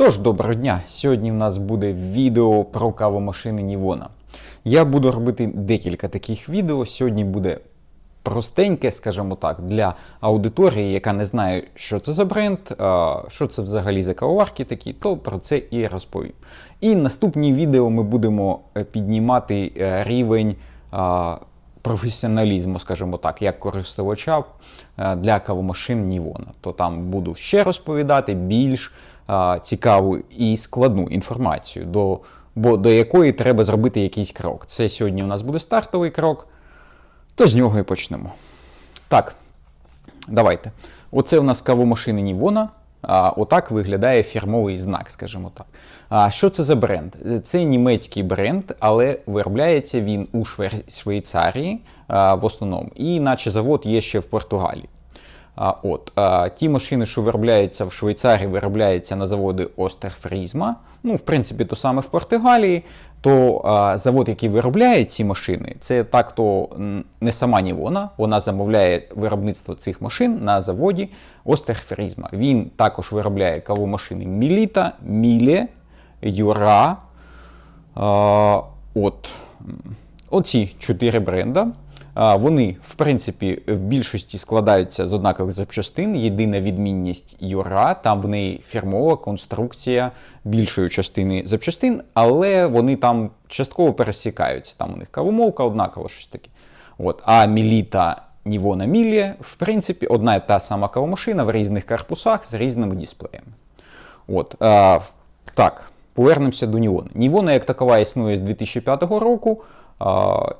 Тож, доброго дня! Сьогодні в нас буде відео про кавомашини Нівона. Я буду робити декілька таких відео. Сьогодні буде простеньке, скажімо так, для аудиторії, яка не знає, що це за бренд, що це взагалі за кавоварки такі, то про це і розповім. І наступні відео ми будемо е, піднімати е, рівень. Професіоналізму, скажімо так, як користувача е, для кавомашин Нівона. То там буду ще розповідати більш цікаву і складну інформацію, до, бо до якої треба зробити якийсь крок. Це сьогодні у нас буде стартовий крок, то з нього і почнемо. Так, давайте. Оце у нас кавомашини Нівона. А, отак виглядає фірмовий знак, скажімо так. А що це за бренд? Це німецький бренд, але виробляється він у Швейцарії а, в основному, і наче завод є ще в Португалії. От, ті машини, що виробляються в Швейцарії, виробляються на заводи Остерфрізма. Ну, в принципі, то саме в Португалії. То завод, який виробляє ці машини, це так то не сама Нівона. Вона замовляє виробництво цих машин на заводі Остерфрізма. Він також виробляє кавомашини Міліта, Міле, Юра. От. Оці чотири бренда. Вони, в принципі, в більшості складаються з однакових запчастин. Єдина відмінність Юра, там в неї фірмова конструкція більшої частини запчастин, але вони там частково пересікаються. Там у них кавомолка однакова, щось таке. От. А Міліта Нівона Мілія, в принципі, одна і та сама кавомашина в різних корпусах з різними дисплеями. От, а, так, повернемося до Нівона. Нівона як такова існує з 2005 року.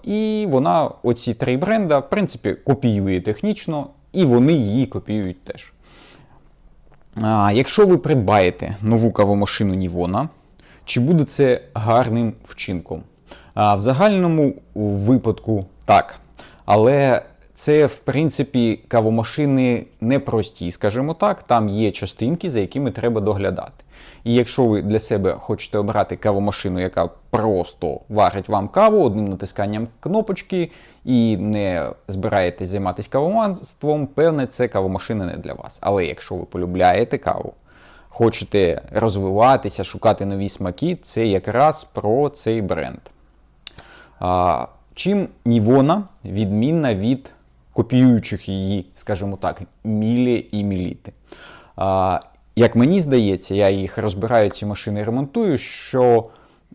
І вона, оці три бренда, в принципі, копіює технічно, і вони її копіюють теж. А, якщо ви придбаєте нову кавомашину Нівона, чи буде це гарним вчинком? А, в загальному випадку так. Але це, в принципі, кавомашини непрості, скажімо так. Там є частинки, за якими треба доглядати. І якщо ви для себе хочете обрати кавомашину, яка просто варить вам каву одним натисканням кнопочки і не збираєтесь займатися кавоманством, певне, це кавомашина не для вас. Але якщо ви полюбляєте каву, хочете розвиватися, шукати нові смаки, це якраз про цей бренд. А, чим Нівона відмінна від копіюючих її, скажімо так, мілі і міліти. Як мені здається, я їх розбираю ці машини, ремонтую, що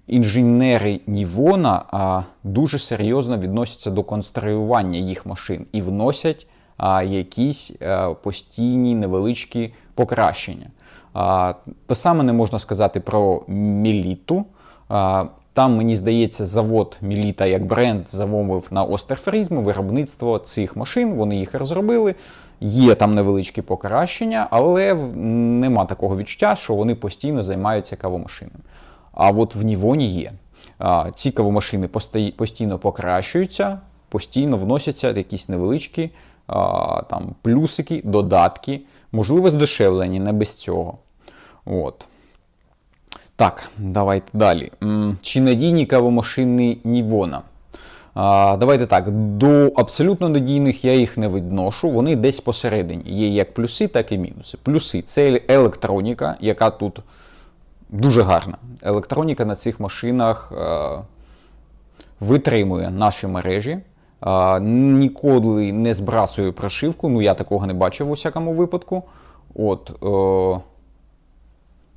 інженери Нівона дуже серйозно відносяться до конструювання їх машин і вносять якісь постійні невеличкі покращення. Те саме не можна сказати про Міліту. Там, мені здається, завод Міліта як бренд замовив на Остерфрізму виробництво цих машин. Вони їх розробили. Є там невеличкі покращення, але нема такого відчуття, що вони постійно займаються кавомашинами. А от в Нівоні є. Ці кавомашини постійно покращуються, постійно вносяться якісь невеличкі там, плюсики, додатки, можливо, здешевлені, не без цього. От. Так, давайте далі. Чи надійні кавомашини Нівона? А, давайте так. До абсолютно надійних я їх не відношу. Вони десь посередині. Є як плюси, так і мінуси. Плюси це електроніка, яка тут дуже гарна. Електроніка на цих машинах е, витримує наші мережі. е, ніколи не збрасує прошивку. Ну, я такого не бачив у всякому випадку. От, е,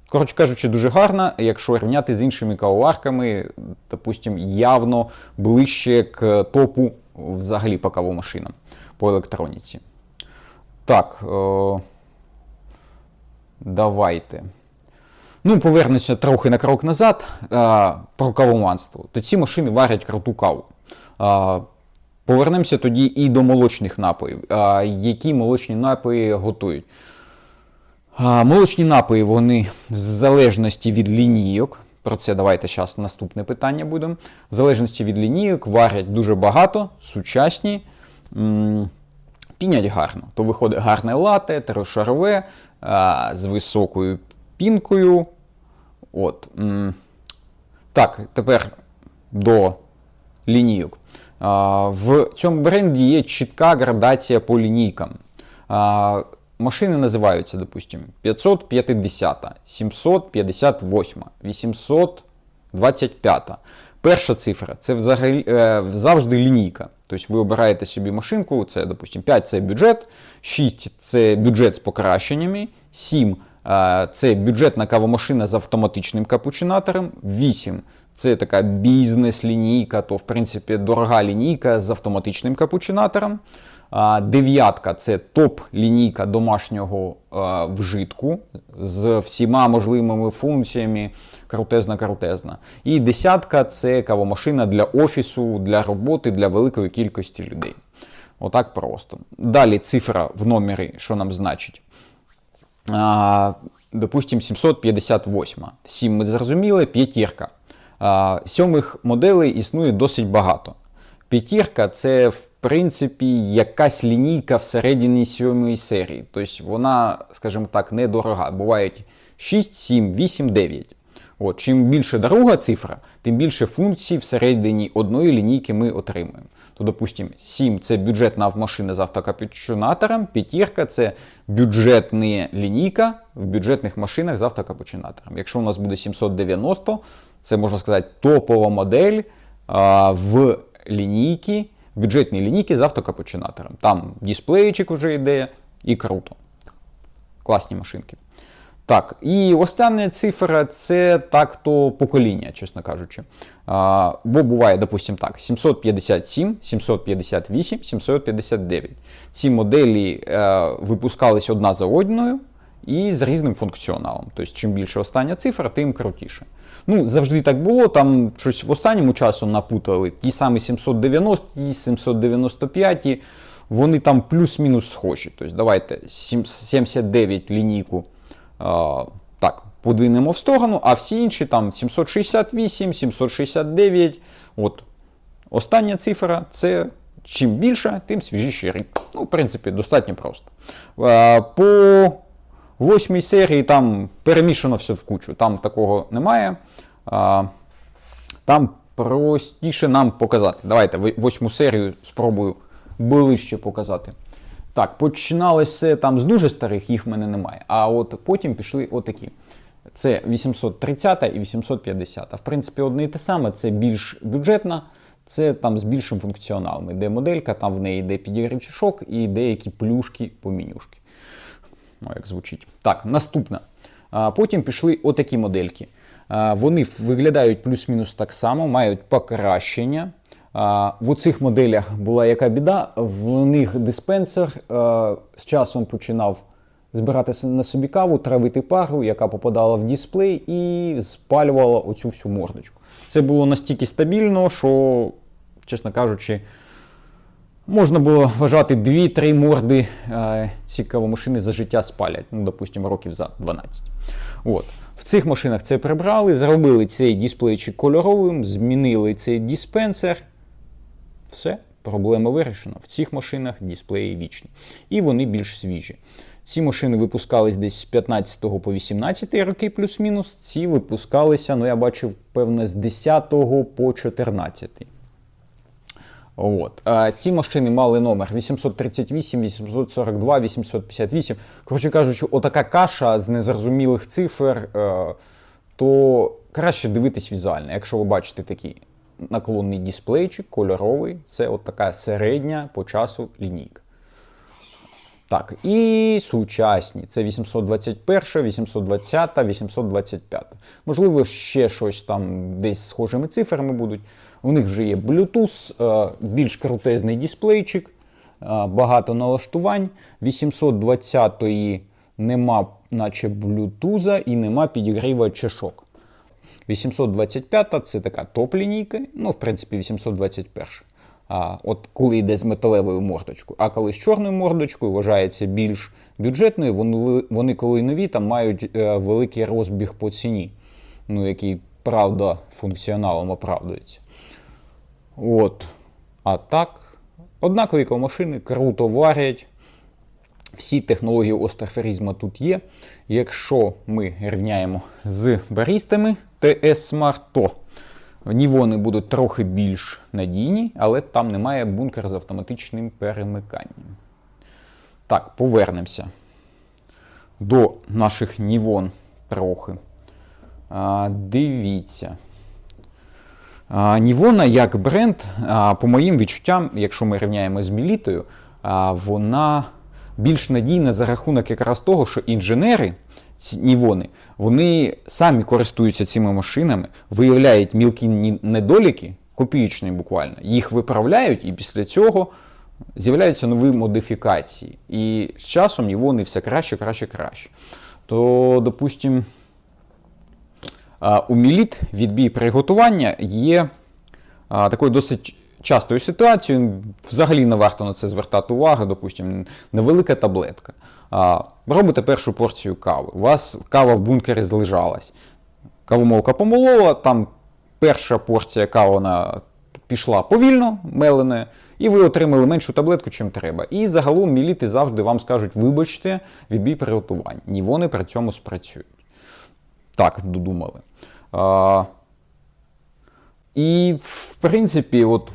Коротше кажучи, дуже гарна, якщо рівняти з іншими кавоварками, допустим, явно ближче к топу взагалі по кавомашинам по електроніці. Так. Е- давайте. Ну, повернемося трохи на крок назад а, про кавоманство. То ці машини варять круту каву. А, повернемося тоді і до молочних напоїв. А, які молочні напої готують? Молочні напої вони в залежності від лінійок. Про це давайте зараз наступне питання будемо. В залежності від лінійок варять дуже багато, сучасні, пінять гарно. То виходить гарне лате, трьохшарове, а, з високою пінкою. От. Так, тепер до лінійок. В цьому бренді є чітка градація по лінійкам. Машини називаються, допустимо, 550, 758, 825. Перша цифра це взагалі е, завжди лінійка. Тобто ви обираєте собі машинку, це, допустимо, 5 це бюджет, 6 це бюджет з покращеннями, 7 е, це бюджетна кавомашина з автоматичним капучинатором, 8 це така бізнес-лінійка, то в принципі дорога лінійка з автоматичним капучинатором. Дев'ятка це топ-лінійка домашнього вжитку з всіма можливими функціями. Крутезна-крутезна. І десятка це кавомашина для офісу, для роботи, для великої кількості людей. Отак просто. Далі цифра в номері, що нам значить. А, Допустим, 758. 7 ми зрозуміли, п'ятірка. Сьомих моделей існує досить багато. П'ятірка це, в принципі, якась лінійка всередині сьомої серії. Тобто вона, скажімо так, недорога. Бувають 6, 7, 8, 9. От, Чим більше друга цифра, тим більше функцій всередині одної лінійки ми отримуємо. То, допустимо, 7 це бюджетна машина з автокапучинатором, п'ятірка це бюджетна лінійка в бюджетних машинах з автокапучинатором. Якщо у нас буде 790, це можна сказати топова модель а, в лінійки, бюджетній лінійки з автокапучинатором. Там дисплейчик вже йде і круто. Класні машинки. Так, і остання цифра це так-то покоління, чесно кажучи. А, Бо буває, допустимо, так: 757, 758, 759. Ці моделі е, випускались одна за одною і з різним функціоналом. Тобто, чим більше остання цифра, тим крутіше. Ну, завжди так було. Там щось в останньому часу напутали. Ті самі 790, ті 795, вони там плюс-мінус схожі. Тобто, давайте 79 лінійку. А, так, подвинемо в сторону, а всі інші там 768, 769. От. Остання цифра це чим більше, тим свіжіший рік. Ну, в принципі, достатньо просто. А, по восьмій серії там перемішано все в кучу. Там такого немає. А, там простіше нам показати. Давайте восьму серію спробую ближче показати. Так, починалося там з дуже старих, їх в мене немає. А от потім пішли отакі. Це 830 і 850. В принципі, одне і те саме, це більш бюджетна, це там з більшим функціоналом. Іде моделька, там в неї йде підігрів чашок і деякі плюшки по менюшки. Ну, як звучить. Так, наступна. Потім пішли отакі модельки. Вони виглядають плюс-мінус так само, мають покращення. В оцих моделях була яка біда, в них диспенсер з часом починав збирати на собі каву, травити пару, яка попадала в дисплей і спалювала оцю всю мордочку. Це було настільки стабільно, що, чесно кажучи, можна було вважати 2-3 морди ці кавомашини за життя спалять, ну, допустимо, років за 12. От. В цих машинах це прибрали, зробили цей дисплейчик кольоровим, змінили цей диспенсер. Все, проблема вирішена. В цих машинах дисплеї вічні. І вони більш свіжі. Ці машини випускались десь з 15 по 18 роки, плюс-мінус. Ці випускалися, ну я бачив, певне, з 10 по 14. От. А Ці машини мали номер 838, 842, 858. Коротше кажучи, отака каша з незрозумілих цифр, е, то краще дивитись візуально. Якщо ви бачите такі наклонний дисплейчик, кольоровий. Це от така середня по часу лінійка. Так, і сучасні. Це 821, 820, 825. Можливо, ще щось там десь схожими цифрами будуть. У них вже є Bluetooth, е, більш крутезний дисплейчик, е, багато налаштувань. 820-ї нема, наче Bluetooth і нема підігріва чашок. 825 це така топ-лінійка, ну, в принципі, 821. А, От коли йде з металевою мордочкою, а коли з чорною мордочкою вважається більш бюджетною, вони, вони коли нові, там мають е, великий розбіг по ціні, ну, який, правда, функціоналом оправдується. От. А так, однакові машини круто варять. Всі технології остерферізму тут є. Якщо ми рівняємо з барістами TS Smart, то Нівони будуть трохи більш надійні, але там немає бункер з автоматичним перемиканням. Так, повернемося. до наших Нівон трохи. А, дивіться. Нівона як бренд, по моїм відчуттям, якщо ми рівняємо з Мілітою, вона більш надійна за рахунок якраз того, що інженери ці Нівони, вони самі користуються цими машинами, виявляють мілкі недоліки, копіючні буквально, їх виправляють, і після цього з'являються нові модифікації. І з часом Нівони все краще, краще, краще. То, допустимо, У міліт відбій приготування є такою досить частою ситуацією. Взагалі не варто на це звертати увагу. Допустимо, невелика таблетка. Робите першу порцію кави. У вас кава в бункері злежалась. Кавомолка помолола, там перша порція кави вона пішла повільно, мелене, і ви отримали меншу таблетку, чим треба. І загалом міліти завжди вам скажуть, вибачте, відбій приготування. Ні вони при цьому спрацюють. Так, додумали. А, і, в принципі, от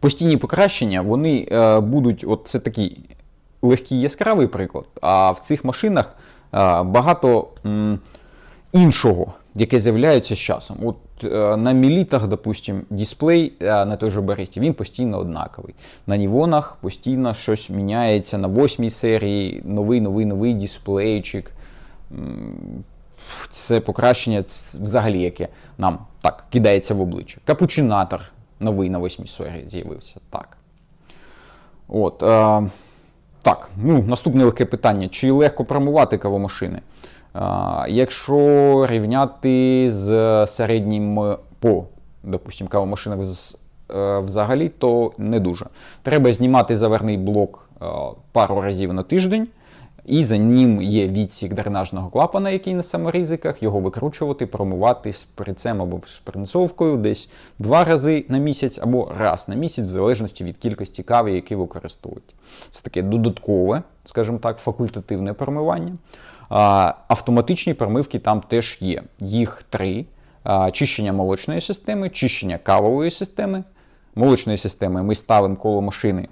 постійні покращення, вони е, будуть, от це такий легкий яскравий приклад, а в цих машинах е, багато м, іншого, яке з'являється з часом. От е, на мілітах, допустим, дисплей е, на той же Бересті, він постійно однаковий. На Нівонах постійно щось міняється. На восьмій серії новий, новий, новий дисплейчик. Це покращення взагалі, яке нам так кидається в обличчя. Капучинатор новий на восьмій серії з'явився. Так. От, е, так, ну, наступне легке питання: чи легко промивати кавомашини? Е, якщо рівняти з середнім по, допустим, кавомашинах з, е, взагалі, то не дуже. Треба знімати заверний блок е, пару разів на тиждень. І за ним є відсік дренажного клапана, який на саморізиках, його викручувати, промивати шприцем або шпринцовкою десь два рази на місяць або раз на місяць, в залежності від кількості кави, які використовують. Це таке додаткове, скажімо так, факультативне промивання. Автоматичні промивки там теж є. Їх три: чищення молочної системи, чищення кавової системи. Молочної системи ми ставимо коло машини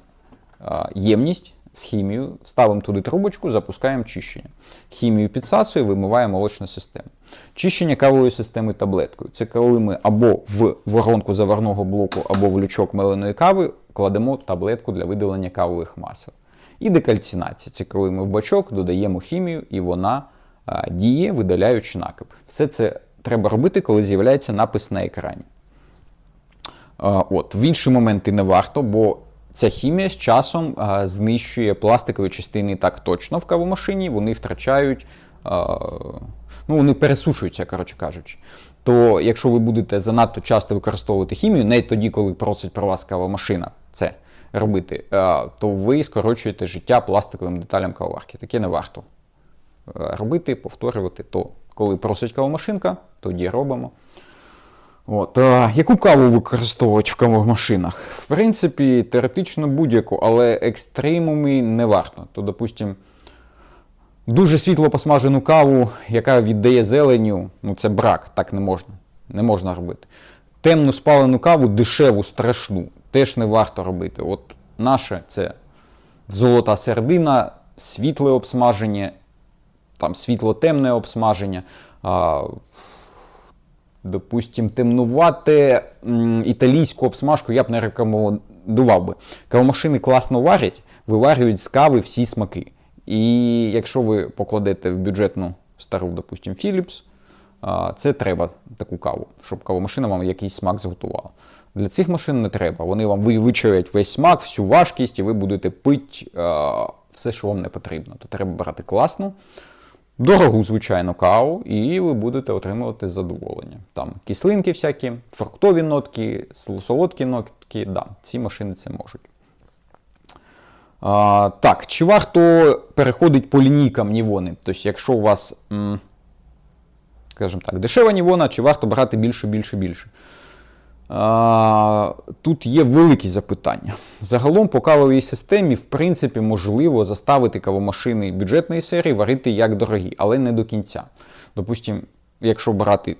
ємність з хімією, ставимо туди трубочку, запускаємо чищення. Хімію підсасує, вимиває молочну систему. Чищення кавової системи таблеткою. Це коли ми або в воронку заварного блоку, або в лючок меленої кави кладемо таблетку для видалення кавових масел. І декальцинація це коли ми в бачок додаємо хімію і вона а, діє, видаляючи накип. Все це треба робити, коли з'являється напис на екрані. А, От, в інші моменти не варто, бо ця хімія з часом а, знищує пластикові частини так точно в кавомашині, вони втрачають, а, ну, вони пересушуються, коротше кажучи. То якщо ви будете занадто часто використовувати хімію, не тоді, коли просить про вас кавомашина це робити, а, то ви скорочуєте життя пластиковим деталям кавоварки. Таке не варто е, робити, повторювати. То коли просить кавомашинка, тоді робимо. От, а, яку каву використовують в кавомашинах? В принципі, теоретично будь-яку, але екстремуми не варто. То, допустим, дуже світло посмажену каву, яка віддає зеленю, ну це брак, так не можна. Не можна робити. Темну спалену каву, дешеву, страшну, теж не варто робити. От наше це золота середина, світле обсмаження, там світло-темне обсмаження. А, допустим, темнувати італійську обсмажку я б не рекомендував би. Кавомашини класно варять, виварюють з кави всі смаки. І якщо ви покладете в бюджетну стару, допустим, Philips, це треба таку каву, щоб кавомашина вам якийсь смак зготувала. Для цих машин не треба. Вони вам ви- вичавлять весь смак, всю важкість, і ви будете пити все, що вам не потрібно. То треба брати класну, дорогу, звичайно, каву, і ви будете отримувати задоволення. Там кислинки всякі, фруктові нотки, солодкі нотки, да, ці машини це можуть. А, так, чи варто переходити по лінійкам Нівони? Тобто, якщо у вас, скажімо так, дешева Нівона, чи варто брати більше, більше, більше? Тут є великі запитання. Загалом по кавовій системі, в принципі, можливо заставити кавомашини бюджетної серії варити як дорогі, але не до кінця. Допустимо, якщо брати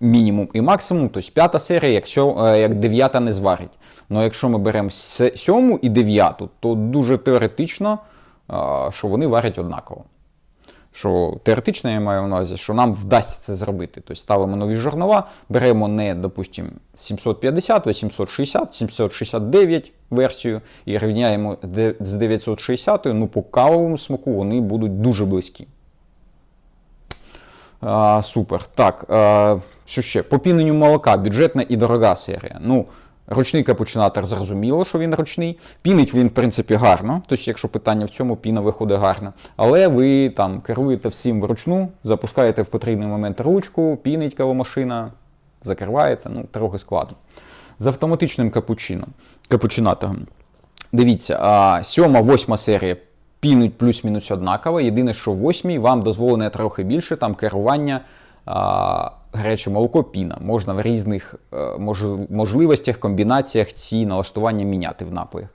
мінімум і максимум, то п'ята серія, як, сьо, е, як дев'ята не зварить. Ну якщо ми беремо сьому і дев'яту, то дуже теоретично, що вони варять однаково. Що теоретично я маю на увазі, що нам вдасться це зробити. Тобто ставимо нові журнала, беремо не, допустимо, 750, а 760, 769 версію і рівняємо з 960, ну по кавовому смаку вони будуть дуже близькі. А, супер. Так, а, що ще? По піненню молока, бюджетна і дорога серія. Ну, ручний капучинатор зрозуміло, що він ручний. Пінить він, в принципі, гарно. Тобто, якщо питання в цьому, піна виходить гарно. Але ви там керуєте всім вручну, запускаєте в потрібний момент ручку, пінить кавомашина, закриваєте, ну, трохи складно. З автоматичним капучином, капучинатором. Дивіться, а, сьома, восьма серія пінуть плюс-мінус однаково. Єдине, що в восьмій вам дозволене трохи більше там керування а, гаряче молоко піна. Можна в різних е, можливостях, комбінаціях ці налаштування міняти в напоях.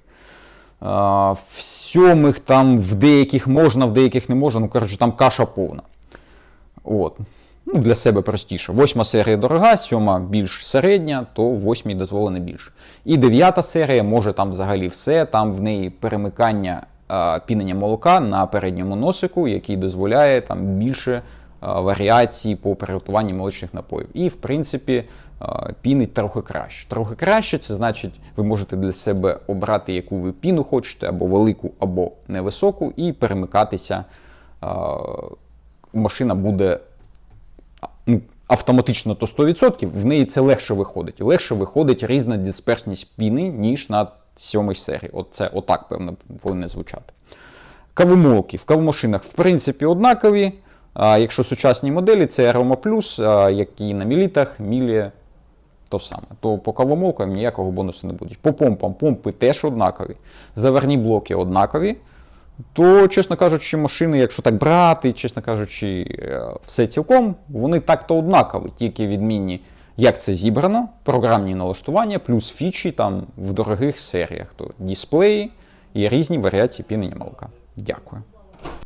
В сьомих там в деяких можна, в деяких не можна. Ну, коротше, там каша повна. От. Ну, для себе простіше. Восьма серія дорога, сьома більш середня, то восьмій дозволено більше. І дев'ята серія може там взагалі все. Там в неї перемикання а, пінення молока на передньому носику, який дозволяє там більше а, варіацій по приготуванні молочних напоїв. І, в принципі, а, пінить трохи краще. Трохи краще, це значить, ви можете для себе обрати, яку ви піну хочете, або велику, або невисоку, і перемикатися. Машина буде ну, автоматично то 100%, в неї це легше виходить. Легше виходить різна дисперсність піни, ніж на сьомій серії. От це отак, певно, повинно звучати. Кавомолки в кавомашинах, в принципі, однакові. Якщо сучасні моделі, це Aroma Plus, які на мілітах, мілі то саме. То по кавомолкам ніякого бонусу не буде. По помпам, помпи теж однакові. Заварні блоки однакові. То, чесно кажучи, машини, якщо так брати, чесно кажучи, е, все цілком, вони так-то однакові, тільки відмінні, як це зібрано, програмні налаштування, плюс фічі там в дорогих серіях, то дисплеї і різні варіації пінення молока. Дякую.